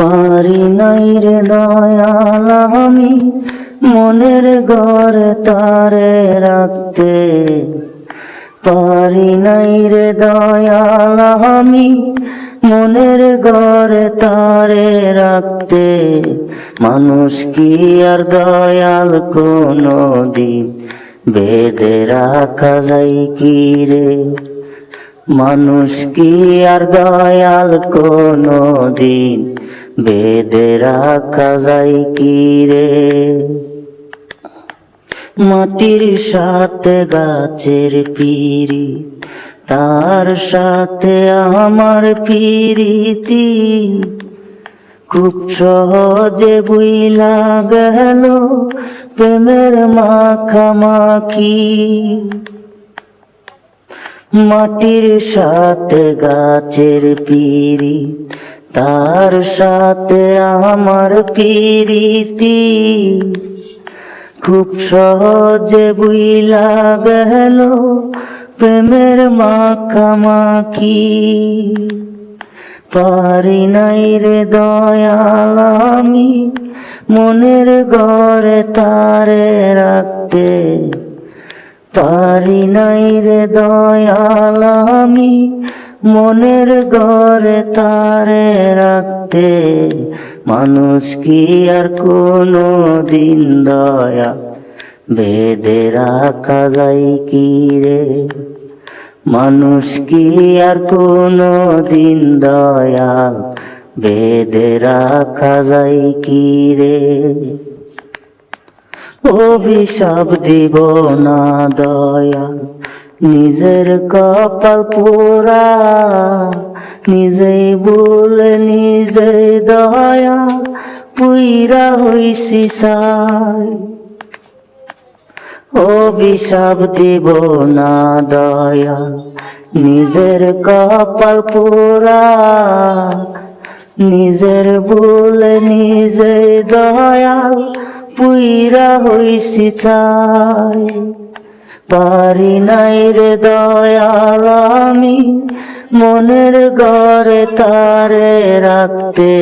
পারি নাই রে দয়াল আমি, মনের ঘরে তারে রাখতে পারি নাই রে দয়াল আমি, মনের ঘরে তারে রাখতে। মানুষ কি আর দয়াল কোনো দিন? বেদে রাখা যায় কি রে? মানুষ কি আর দয়াল কোনো দিন? বেদে রাখা যায় কি রে? মাটির সাথে গাছের পিরি তার সাথে আমার পিরিতি। খুব সহজে বুইলা গেল প্রেমের মাখামাখি। মাটির সাথে গাছের পিরি তার সাথে আমার পিরিতি খুব সহজে বুইলা গেল প্রেমের মাখামাখি। পারি নাই রে দয়াল আমি মনের ঘরে তারে রাখতে। পারি নাই রে দয়াল আমি মনের ঘরে তারে রাখতে মানুষ কি আর কোনো দিন দয়া? বেদে রাখা যায় কি রে? মানুষ কি আর কোনো দিন দয়াল বেদে রাখা যায় কি রে? অভিশাপ দিব না দয়া। নিজের কপাল পোড়া নিজেই বলে নিজে দয়া, পুইরা হইছি সাই। অভিশাপ দিব না দয়া, নিজের কপাল পোড়া নিজের বলে নিজে দয়াল পুইরা হইছি চাই পারি নাই রে দয়াল আমি, মনের ঘরে তারে রাখতে।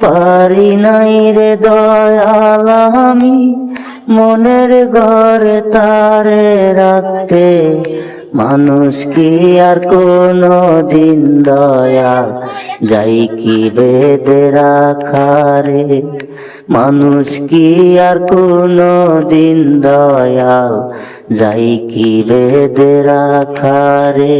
পারি নাই রে দয়াল আমি, মনের ঘরে তারে রাখতে। মানুষ কি আর কোনো দিন দয়াল? যাই কি বেদে রাখারে মানুষ কি আর কোন দিন দয়াল? যাই কি বেদে রাখারে